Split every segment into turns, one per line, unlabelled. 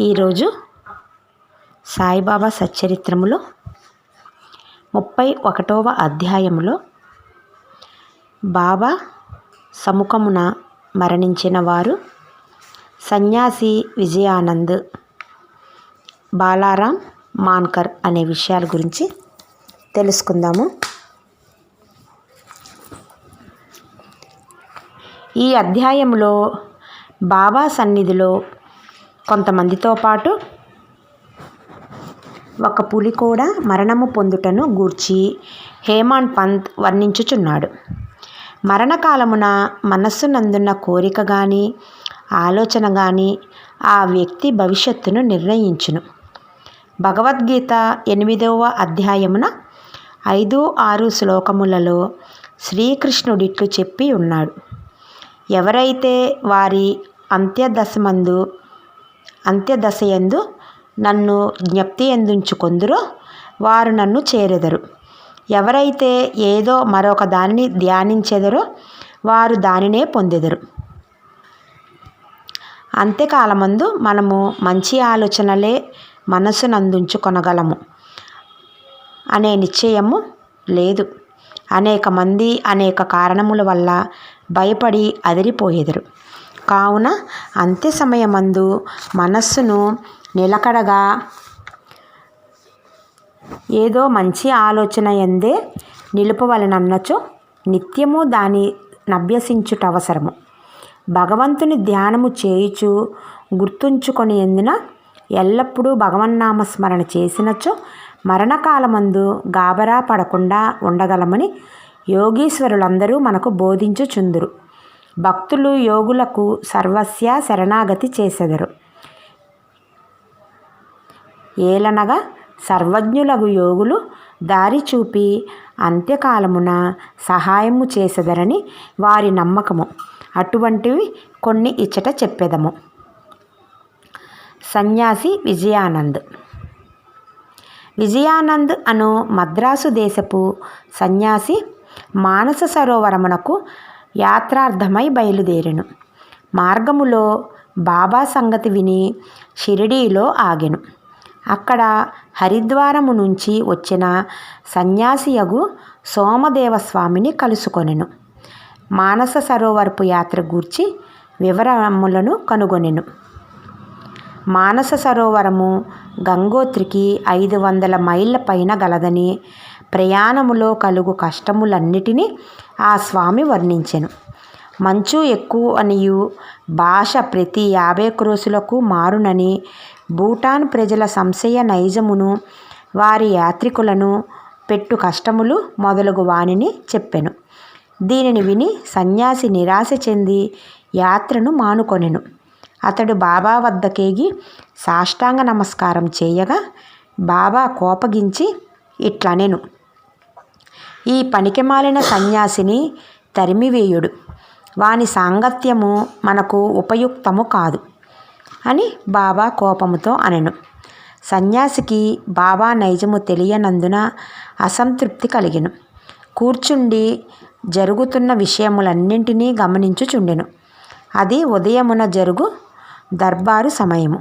ఈరోజు సాయిబాబా సచ్చరిత్రములో ముప్పై ఒకటవ అధ్యాయములో బాబా సముఖమున మరణించిన వారు సన్యాసి విజయానంద్ బాలారాం మాన్కర్ అనే విషయాల గురించి తెలుసుకుందాము. ఈ అధ్యాయంలో బాబా సన్నిధిలో కొంతమందితో పాటు ఒక పులి కూడా మరణము పొందుటను గూర్చి హేమాన్ పంత్ వర్ణించుచున్నాడు. మరణకాలమున మనస్సునందున్న కోరిక కానీ ఆలోచన కానీ ఆ వ్యక్తి భవిష్యత్తును నిర్ణయించును. భగవద్గీత ఎనిమిదవ అధ్యాయమున ఐదు ఆరు శ్లోకములలో శ్రీకృష్ణుడిట్లు చెప్పి ఉన్నాడు. ఎవరైతే వారి అంత్యదశమందు అంత్యదశయందు నన్ను జ్ఞప్తి ఎందుంచుకొందురో వారు నన్ను చేరెదరు. ఎవరైతే ఏదో మరొక దానిని ధ్యానించెదరో వారు దానినే పొందెదరు. అంత్యకాలమందు మనము మంచి ఆలోచనలే మనసునందుంచుకొనగలము. అనే నిశ్చయము లేదు. అనేక మంది అనేక కారణముల వల్ల భయపడి అదిరిపోయేదరు. కావున అంత్య సమయమందు మనస్సును నిలకడగా ఏదో మంచి ఆలోచన ఎందే నిలుపవలనన్నచో నిత్యము దాని నభ్యసించుట అవసరము. భగవంతుని ధ్యానము చేయుచు గుర్తుంచుకొని ఎందున ఎల్లప్పుడూ భగవన్నామస్మరణ చేసినచో మరణకాలమందు గాబరా పడకుండా ఉండగలమని యోగీశ్వరులందరూ మనకు బోధించుచుందురు. భక్తులు యోగులకు సర్వస్య శరణాగతి చేసెదరు. ఏలనగా సర్వజ్ఞులగు యోగులు దారి చూపి అంత్యకాలమున సహాయము చేసెదరని వారి నమ్మకము. అటువంటివి కొన్ని ఇచ్చట చెప్పెదము. సన్యాసి విజయానంద్. విజయానంద్ అను మద్రాసు దేశపు సన్యాసి మానస సరోవరమునకు యాత్రార్థమై బయలుదేరెను. మార్గములో బాబా సంగతి విని షిరిడీలో ఆగెను. అక్కడ హరిద్వారము నుంచి వచ్చిన సన్యాసియగు సోమదేవస్వామిని కలుసుకొనెను. మానస సరోవరపు యాత్ర గూర్చి వివరములను కనుగొనెను. మానస సరోవరము గంగోత్రికి ఐదు వందల మైళ్ళ పైన గలదని ప్రయాణములో కలుగు కష్టములన్నిటినీ ఆ స్వామి వర్ణించెను. మంచు ఎక్కువ అనియు భాష ప్రతి యాభై క్రోసులకు మారునని భూటాన్ ప్రజల సంశయ నైజమును వారి యాత్రికులను పెట్టు కష్టములు మొదలగు వానిని చెప్పెను. దీనిని విని సన్యాసి నిరాశ చెంది యాత్రను మానుకొనెను. అతడు బాబా వద్దకేగి సాష్టాంగ నమస్కారం చేయగా బాబా కోపగించి ఇట్లనెను. ఈ పనికిమాలిన సన్యాసిని తరిమివేయుడు. వాని సాంగత్యము మనకు ఉపయుక్తము కాదు అని బాబా కోపముతో అనెను. సన్యాసికి బాబా నైజము తెలియనందున అసంతృప్తి కలిగెను. కూర్చుండి జరుగుతున్న విషయములన్నింటినీ గమనించుచుండెను. అది ఉదయమున జరుగు దర్బారు సమయము.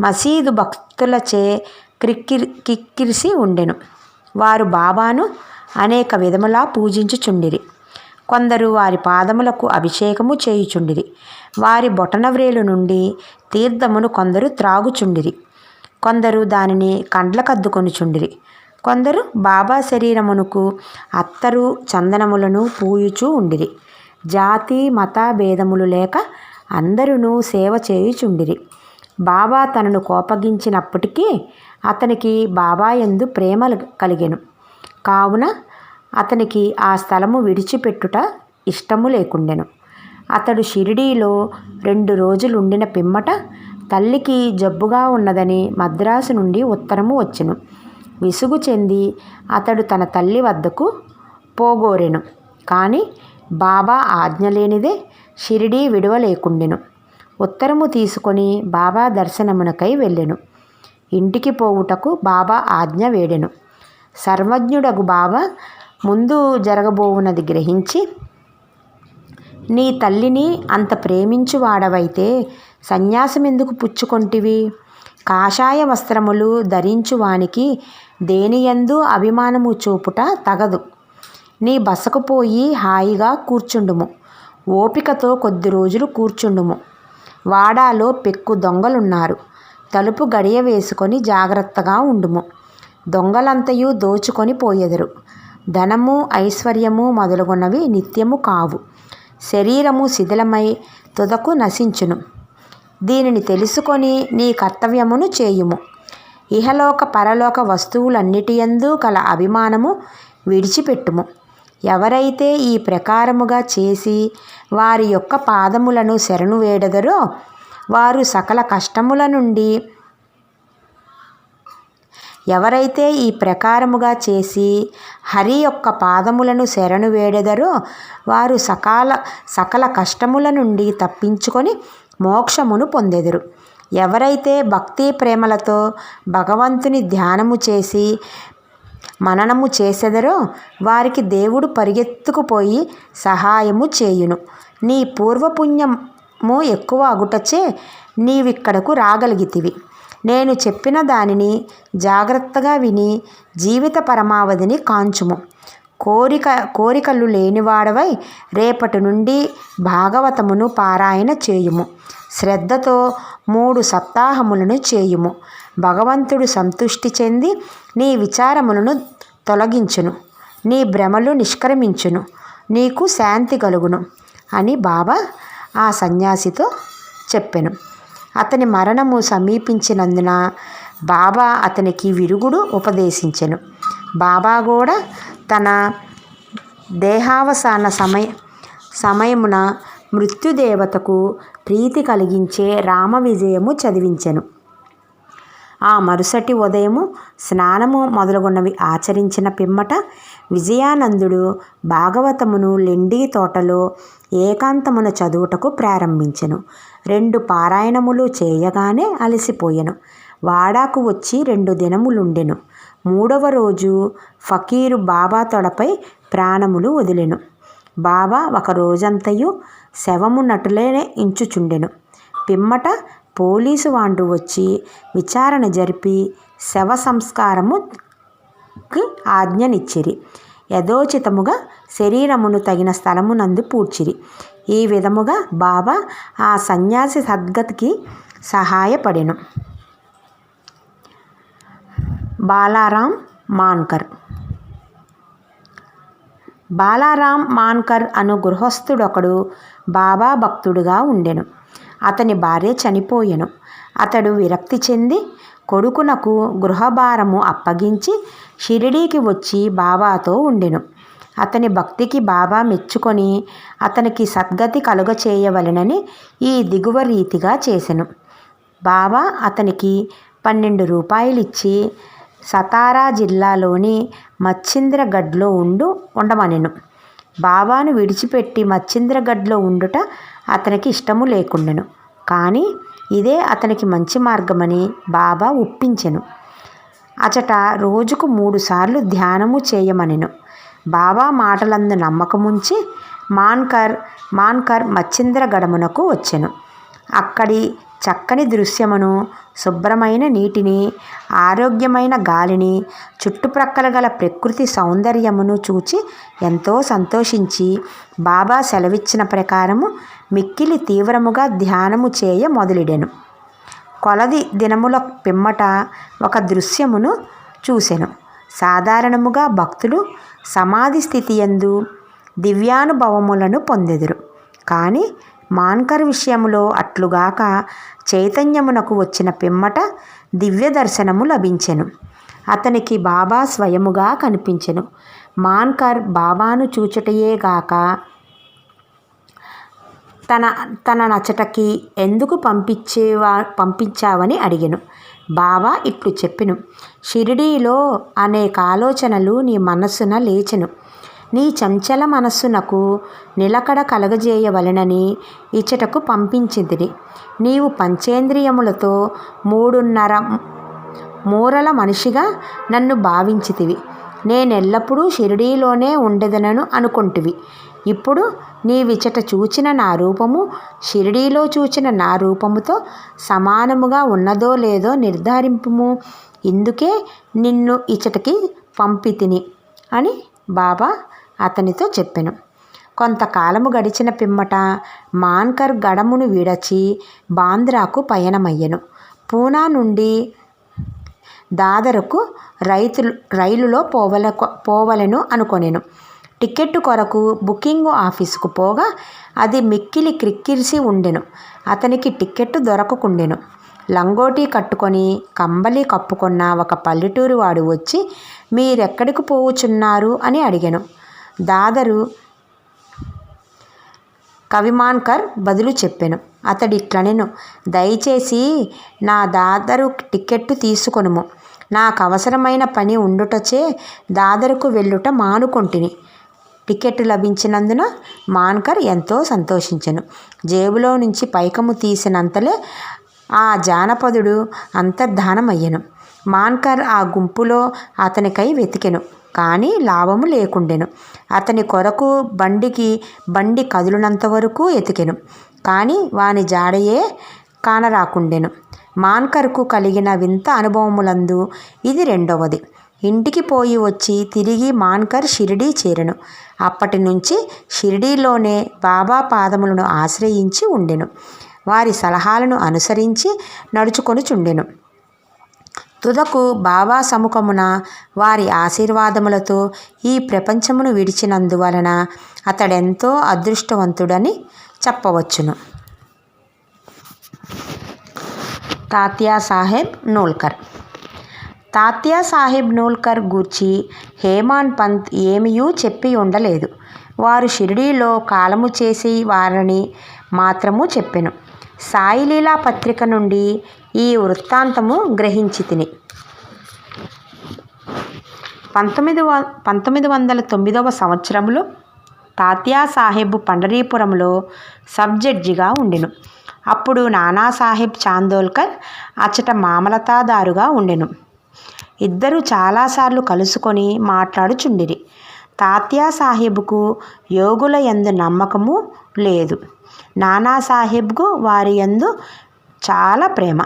మసీదు భక్తులచే క్రిక్కిరి కిక్కిరిసి ఉండెను. వారు బాబాను అనేక విధములా పూజించుచుండిరి. కొందరు వారి పాదములకు అభిషేకము చేయుచుండిరి. వారి బొటనవ్రేలు నుండి తీర్థమును కొందరు త్రాగుచుండిరి. కొందరు దానిని కండ్లకద్దుకొనుచుండిరి. కొందరు బాబా శరీరమునకు అత్తరు చందనములను పూయుచూ ఉండిరి. జాతి మత భేదములు లేక అందరూ సేవ చేయుచుండిరి. బాబా తనను కోపగించినప్పటికీ అతనికి బాబా ఎందు ప్రేమ కలిగెను. కావున అతనికి ఆ స్థలము విడిచిపెట్టుట ఇష్టము లేకుండెను. అతడు షిరిడీలో రెండు రోజులుండిన పిమ్మట తల్లికి జబ్బుగా ఉన్నదని మద్రాసు నుండి ఉత్తరము వచ్చెను. విసుగు చెంది అతడు తన తల్లి వద్దకు పోగోరెను. కానీ బాబా ఆజ్ఞ లేనిదే షిరిడీ విడవలేకుండెను. ఉత్తరము తీసుకొని బాబా దర్శనమునకై వెళ్ళెను. ఇంటికి పోవుటకు బాబా ఆజ్ఞ వేడెను. సర్వజ్ఞుడగు బావ ముందు జరగబోవునది గ్రహించి నీ తల్లిని అంత ప్రేమించువాడవైతే సన్యాసం ఎందుకు పుచ్చుకొంటివి? కాషాయ వస్త్రములు ధరించువానికి దేనియందు అభిమానము చూపుట తగదు. నీ బసకు పోయి హాయిగా కూర్చుండుము. ఓపికతో కొద్ది రోజులు కూర్చుండుము. వాడాలో పెక్కు దొంగలున్నారు. తలుపు గడియ వేసుకొని జాగ్రత్తగా ఉండుము. దొంగలంతయు దోచుకొని పోయెదరు. ధనము ఐశ్వర్యము మొదలుగున్నవి నిత్యము కావు. శరీరము శిథిలమై తుదకు నశించును. దీనిని తెలుసుకొని నీ కర్తవ్యమును చేయుము. ఇహలోక పరలోక వస్తువులన్నిటి యందు కల అభిమానము విడిచిపెట్టుము. ఎవరైతే ఈ ప్రకారముగా చేసి వారి యొక్క పాదములను శరణు వేడదరో వారు సకల కష్టముల నుండి ఎవరైతే ఈ ప్రకారముగా చేసి హరి యొక్క పాదములను శరణు వేడెదరో వారు సకాల సకల కష్టముల నుండి తప్పించుకొని మోక్షమును పొందెదరు. ఎవరైతే భక్తి ప్రేమలతో భగవంతుని ధ్యానము చేసి మననము చేసెదరో వారికి దేవుడు పరిగెత్తుకుపోయి సహాయము చేయును. నీ పూర్వపుణ్యము ఎక్కువ అగుటచే నీవిక్కడకు రాగలిగితివి. నేను చెప్పిన దానిని జాగ్రత్తగా విని జీవిత పరమావధిని కాంచుము. కోరిక కోరికలు లేనివాడవై రేపటి నుండి భాగవతమును పారాయణ చేయుము. శ్రద్ధతో మూడు సప్తాహములను చేయుము. భగవంతుడు సంతుష్టి చెంది నీ విచారములను తొలగించును. నీ భ్రమలు నిష్క్రమించును. నీకు శాంతి కలుగును అని బాబా ఆ సన్యాసితో చెప్పెను. అతని మరణము సమీపించినందున బాబా అతనికి విరుగుడు ఉపదేశించెను. బాబా కూడా తన దేహావసాన సమయ సమయమున మృత్యుదేవతకు ప్రీతి కలిగించే రామ విజయము చదివించెను. ఆ మరుసటి ఉదయము స్నానము మొదలుగున్నవి ఆచరించిన పిమ్మట విజయానందుడు భాగవతమును లెండి తోటలో ఏకాంతమున చదువుటకు ప్రారంభించెను. రెండు పారాయణములు చేయగానే అలసిపోయెను. వాడాకు వచ్చి రెండు దినములుండెను. మూడవ రోజు ఫకీరు బాబా తొడపై ప్రాణములు వదిలెను. బాబా ఒక రోజంతయు శవము నటులేనే ఇంచుచుండెను. పిమ్మట పోలీసు వాండ్రు వచ్చి విచారణ జరిపి శవ సంస్కారముకి ఆజ్ఞనిచ్చిరి. యథోచితముగా శరీరమును తగిన స్థలమునందు పూడ్చిరి. ఈ విధముగా బాబా ఆ సన్యాసి సద్గతికి సహాయపడెను. బాలారాం మాన్కర్. బాలారాం మాన్కర్ అను గృహస్థుడొకడు బాబా భక్తుడుగా ఉండెను. అతని భార్య చనిపోయెను. అతడు విరక్తి చెంది కొడుకునకు గృహభారము అప్పగించి షిరిడీకి వచ్చి బాబాతో ఉండెను. అతని భక్తికి బాబా మెచ్చుకొని అతనికి సద్గతి కలుగచేయవలెనని ఈ దిగువ రీతిగా చేసెను. బాబా అతనికి పన్నెండు రూపాయలిచ్చి సతారా జిల్లాలోని మచ్చింద్రగఢ్లో ఉండు ఉండమనెను. బాబాను విడిచిపెట్టి మచ్చింద్రగఢ్లో ఉండుట అతనికి ఇష్టము లేకుండెను. కానీ ఇదే అతనికి మంచి మార్గమని బాబా ఒప్పించెను. అచట రోజుకు మూడుసార్లు ధ్యానము చేయమనెను. బాబా మాటలందు నమ్మకముంచి మాన్కర్ మాన్కర్ మచ్చింద్రగడమునకు వచ్చెను. అక్కడి చక్కని దృశ్యమును శుభ్రమైన నీటిని ఆరోగ్యమైన గాలిని చుట్టుప్రక్కల గల ప్రకృతి సౌందర్యమును చూచి ఎంతో సంతోషించి బాబా సెలవిచ్చిన ప్రకారము మిక్కిలి తీవ్రముగా ధ్యానము చేయ మొదలెడెను. కొలది దినముల పిమ్మట ఒక దృశ్యమును చూసెను. సాధారణముగా భక్తులు సమాధి స్థితి యందు దివ్యానుభవములను పొందెదురు. కానీ మాన్కర్ విషయములో అట్లుగాక చైతన్యమునకు వచ్చిన పిమ్మట దివ్య దర్శనము లభించెను. అతనికి బాబా స్వయముగా కనిపించెను. మాన్కర్ బాబాను చూచుటయేగాక తన తన నచ్చటకి ఎందుకు పంపించేవా పంపించావని అడిగాను. బాబా ఇట్లు చెప్పిను. షిరిడీలో అనేక ఆలోచనలు నీ మనస్సున లేచెను. నీ చంచల మనస్సునకు నిలకడ కలగజేయవలెనని ఇచ్చటకు పంపించింది నీవు పంచేంద్రియములతో మూడున్నర మూరల మనిషిగా నన్ను భావించితివి. నేనెల్లప్పుడూ షిరిడీలోనే ఉండెదనను అనుకొంటివి. ఇప్పుడు నీవిచట చూచిన నా రూపము షిరిడీలో చూచిన నా రూపముతో సమానముగా ఉన్నదో లేదో నిర్ధారింపుము. ఇందుకే నిన్ను ఇచటకి పంపితిని అని బాబా అతనితో చెప్పెను. కొంతకాలము గడిచిన పిమ్మట మాన్కర్ గడమును విడచి బాంద్రాకు పయనమయ్యను. పూనా నుండి దాదరకు రైతులు రైలులో పోవల పోవలెను అనుకొనెను. టికెట్టు కొరకు బుకింగ్ ఆఫీసుకు పోగా అది మిక్కిలి క్రిక్కిరిసి ఉండెను. అతనికి టికెట్టు దొరకకుండెను. లంగోటీ కట్టుకొని కంబలి కప్పుకున్న ఒక పల్లెటూరు వాడు వచ్చి మీరెక్కడికి పోవుచున్నారు? అని అడిగాను. దాదరు కవిమాన్కర్ బదులు చెప్పెను. అతడిట్లనెను దయచేసి నా దాదరు టికెట్టు తీసుకొనుము. నాకు అవసరమైన పని ఉండుటచే దాదరుకు వెళ్ళుట మానుకొంటిని. టికెట్ లభించినందున మాన్కర్ ఎంతో సంతోషించెను. జేబులో నుంచి పైకము తీసినంతలే ఆ జానపదుడు అంతర్ధానమయ్యను. మాన్కర్ ఆ గుంపులో అతనికై వెతికెను. కానీ లాభము లేకుండెను. అతని కొరకు బండికి బండి కదులునంత వరకు ఎతికెను. కానీ వాని జాడయే కానరాకుండెను. మాన్కర్కు కలిగిన వింత అనుభవములందు ఇది రెండవది. ఇంటికి పోయి వచ్చి తిరిగి మాన్కర్ షిరిడీ చేరెను. అప్పటి నుంచి షిరిడీలోనే బాబా పాదములను ఆశ్రయించి ఉండెను. వారి సలహాలను అనుసరించి నడుచుకొనుచుండెను. తుదకు బాబా సముఖమున వారి ఆశీర్వాదములతో ఈ ప్రపంచమును విడిచినందువలన అతడెంతో అదృష్టవంతుడని చెప్పవచ్చును. తాత్యా సాహెబ్ నోల్కర్. తాత్యా సాహెబ్ నోల్కర్ గూర్చి హేమాన్ పంత్ ఏమీయూ చెప్పి ఉండలేదు. వారు షిరిడీలో కాలము చేసి వారని మాత్రము చెప్పెను. సాయిలీలా పత్రిక నుండి ఈ వృత్తాంతము గ్రహించి తిని పంతొమ్మిది వ పంతొమ్మిది వందల తొమ్మిదవ సంవత్సరంలో తాత్యా సాహెబ్ పండరీపురంలో సబ్ జడ్జిగా ఉండెను. అప్పుడు నానాసాహెబ్ చాందోల్కర్ అచ్చట మామలతాదారుగా ఉండెను. ఇద్దరు చాలాసార్లు కలుసుకొని మాట్లాడుచుండిరి. తాత్యా సాహెబ్కు యోగుల ఎందు నమ్మకము లేదు. నానాసాహెబ్కు వారి యందు చాలా ప్రేమ.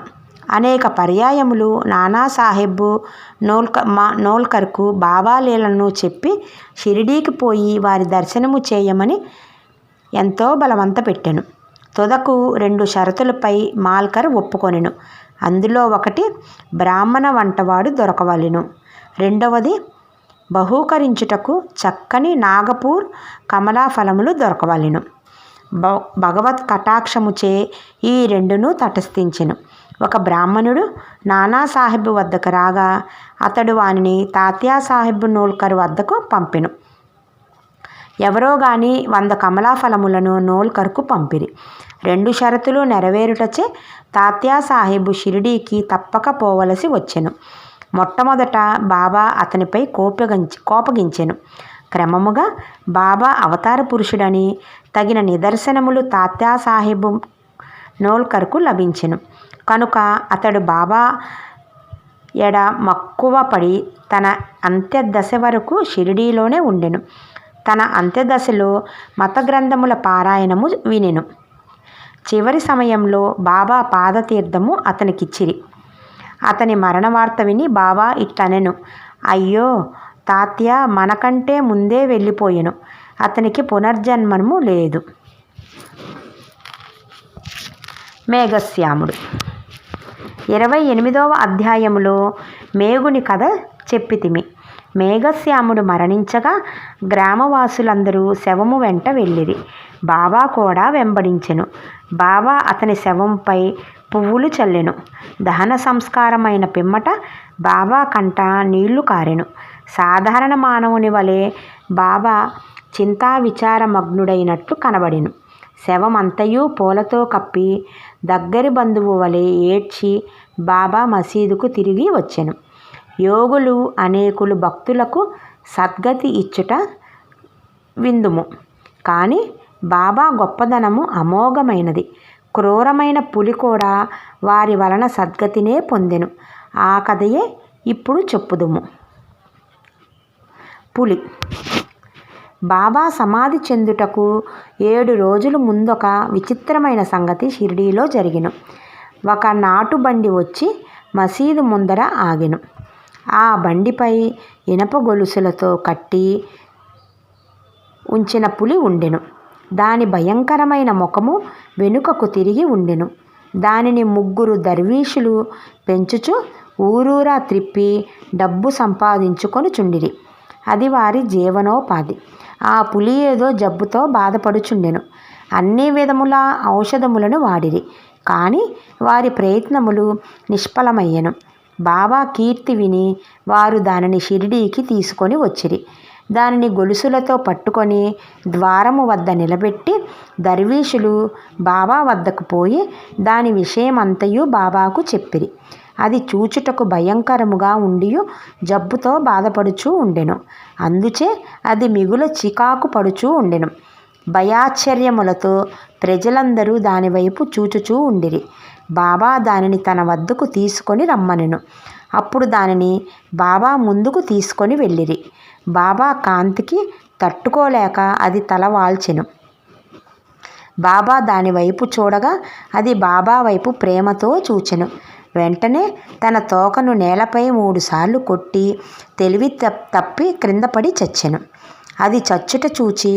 అనేక పర్యాయములు నానాసాహెబ్ నోల్క మా నోల్కర్కు బాబా చెప్పి షిరిడీకి పోయి వారి దర్శనము చేయమని ఎంతో బలవంత పెట్టాను. తుదకు రెండు షరతులపై మాల్కర్ ఒప్పుకొనెను. అందులో ఒకటి బ్రాహ్మణ వంటవాడు దొరకవలెను. రెండవది బహూకరించుటకు చక్కని నాగపూర్ కమలా ఫలములు దొరకవలెను. భగవత్ కటాక్షముచే ఈ రెండును తటస్థించెను. ఒక బ్రాహ్మణుడు నానాసాహెబ్ వద్దకు రాగా అతడు వానిని తాత్యా సాహెబ్ నోల్కర్ వద్దకు పంపెను. ఎవరో గాని వంద కమలా ఫలములను నోల్కర్కు పంపిరి. రెండు షరతులు నెరవేరుటచే తాత్యా సాహెబ్ షిరిడీకి తప్పక పోవలసి వచ్చెను. మొట్టమొదట బాబా అతనిపై కోపగించి కోపగించెను. క్రమముగా బాబా అవతార పురుషుడని తగిన నిదర్శనములు తాత్యా సాహెబు నోల్కర్కు లభించెను. కనుక అతడు బాబా ఎడ మక్కువ పడి తన అంత్యదశ వరకు షిరిడీలోనే ఉండెను. తన అంత్యదశలో మత గ్రంథముల పారాయణము వినెను. చివరి సమయంలో బాబా పాదతీర్థము అతనికిచ్చిరి. అతని మరణ వార్త విని బాబా ఇట్లనెను అయ్యో తాత్య మనకంటే ముందే వెళ్ళిపోయెను. అతనికి పునర్జన్మము లేదు. మేఘశ్యాముడు. ఇరవై ఎనిమిదవ అధ్యాయములో మేగుని కథ చెప్పితిమి. మేఘశ్యాముడు మరణించగా గ్రామవాసులందరూ శవము వెంట వెళ్ళిరి. బాబా కూడా వెంబడించెను. బాబా అతని శవంపై పువ్వులు చల్లెను. దహన సంస్కారమైన పిమ్మట బాబా కంట నీళ్ళు కారెను. సాధారణ మానవుని వలె బాబా చింతా విచారమగ్నుడైనట్లు కనబడెను. శవమంతయు పూలతో కప్పి దగ్గరి బంధువు వలె ఏడ్చి బాబా మసీదుకు తిరిగి వచ్చెను. యోగులు అనేకులు భక్తులకు సద్గతి ఇచ్చుట విందుము. కానీ బాబా గొప్పదనము అమోఘమైనది. క్రూరమైన పులి కూడా వారి వలన సద్గతినే పొందెను. ఆ కథయే ఇప్పుడు చెప్పుదుము. పులి బాబా సమాధి చెందుటకు ఏడు రోజులు ముందొక విచిత్రమైన సంగతి షిరిడీలో జరిగిన. ఒక నాటు బండి వచ్చి మసీదు ముందర ఆగిను. ఆ బండిపై ఇనప గొలుసులతో కట్టి ఉంచిన పులి ఉండెను. దాని భయంకరమైన ముఖము వెనుకకు తిరిగి ఉండెను. దానిని ముగ్గురు దర్వీషులు పెంచుచు ఊరూరా త్రిప్పి డబ్బు సంపాదించుకొని చుండిరి అది వారి జీవనోపాధి. ఆ పులి ఏదో జబ్బుతో బాధపడుచుండెను. అన్ని విధముల ఔషధములను వాడిరి. కానీ వారి ప్రయత్నములు నిష్ఫలమయ్యను. బాబా కీర్తి విని వారు దానిని షిరిడీకి తీసుకొని వచ్చిరి. దానిని గొలుసులతో పట్టుకొని ద్వారము వద్ద నిలబెట్టి దర్వీషులు బాబా వద్దకు పోయి దాని విషయమంతయు బాబాకు చెప్పిరి. అది చూచుటకు భయంకరముగా ఉండి జబ్బుతో బాధపడుచూ ఉండెను. అందుచే అది మిగుల చికాకు పడుచూ ఉండెను. భయాశ్చర్యములతో ప్రజలందరూ దానివైపు చూచుచూ ఉండిరి. బాబా దానిని తన వద్దకు తీసుకొని రమ్మనెను. అప్పుడు దానిని బాబా ముందుకు తీసుకొని వెళ్ళిరి. బాబా కాంతికి తట్టుకోలేక అది తల వాల్చెను. బాబా దాని వైపు చూడగా అది బాబా వైపు ప్రేమతో చూచెను. వెంటనే తన తోకను నేలపై మూడుసార్లు కొట్టి తెలివి తప్పి క్రిందపడి చచ్చెను. అది చచ్చుట చూచి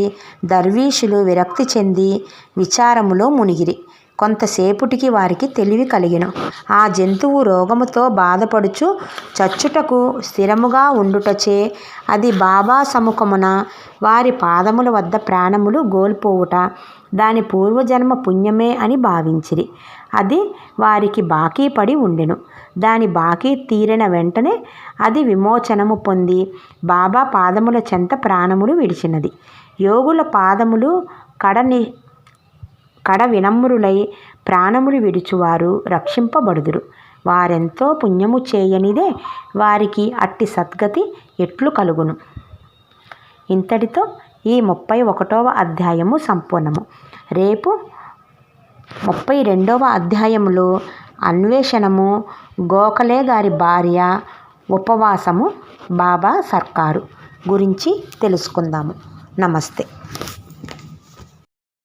దర్వీషులు విరక్తి చెంది విచారములో మునిగిరి. కొంతసేపుటికి వారికి తెలివి కలిగిను. ఆ జంతువు రోగముతో బాధపడుచు చచ్చుటకు స్థిరముగా ఉండుటచే అది బాబా సముఖమున వారి పాదముల వద్ద ప్రాణములు గోల్పోవుట. దాని పూర్వజన్మ పుణ్యమే అని భావించిరి. అది వారికి బాకీ పడి ఉండెను. దాని బాకీ తీరిన వెంటనే అది విమోచనము పొంది బాబా పాదముల చెంత ప్రాణములు విడిచినది. యోగుల పాదములు కడని కడ వినమ్రులై ప్రాణములు విడుచువారు రక్షింపబడుదురు. వారెంతో పుణ్యము చేయనిదే వారికి అట్టి సద్గతి ఎట్లు కలుగును. ఇంతటితో ఈ ముప్పై ఒకటవ అధ్యాయము సంపూర్ణము. రేపు ముప్పై రెండవ అధ్యాయములో అన్వేషణము గోఖలే గారి భార్య ఉపవాసము బాబా సర్కారు గురించి తెలుసుకుందాము. నమస్తే.